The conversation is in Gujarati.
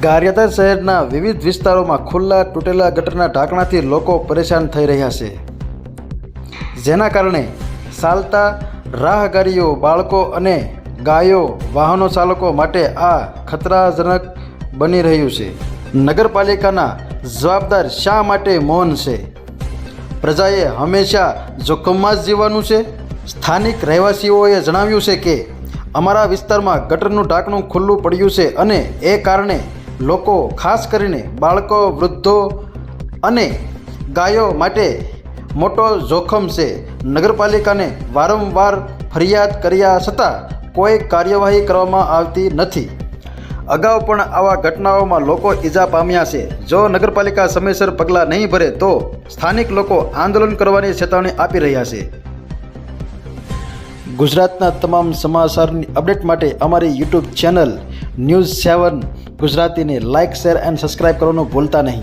ગારિયાધાર શહેરના વિવિધ વિસ્તારોમાં ખુલ્લા તૂટેલા ગટરના ઢાંકણાથી લોકો પરેશાન થઈ રહ્યા છે. જેના કારણે ચાલતા રાહગારીઓ, બાળકો અને ગાયો, વાહનો ચાલકો માટે આ ખતરાજનક બની રહ્યું છે. નગરપાલિકાના જવાબદાર શા માટે મૌન છે? પ્રજાએ હંમેશા જોખમમાં જ જીવવાનું છે? સ્થાનિક રહેવાસીઓએ જણાવ્યું છે કે, અમારા વિસ્તારમાં ગટરનું ઢાંકણું ખુલ્લું પડ્યું છે અને એ કારણે લોકો, ખાસ કરીને બાળકો, વૃદ્ધો અને ગાયો માટે મોટો જોખમ છે. નગરપાલિકાને વારંવાર ફરિયાદ કર્યા છતાં કોઈ કાર્યવાહી કરવામાં આવતી નથી. અગાઉ પણ આવા ઘટનાઓમાં લોકો ઈજા પામ્યા છે. જો નગરપાલિકા સમયસર પગલાં નહીં ભરે તો સ્થાનિક લોકો આંદોલન કરવાની ચેતવણી આપી રહ્યા છે. ગુજરાતના તમામ સમાચારની અપડેટ માટે અમારી યુટ્યુબ ચેનલ ન્યૂઝ સેવન ગુજરાતીને લાઇક, શેર એન્ડ સબસ્ક્રાઇબ કરવાનું ભૂલતા નહીં.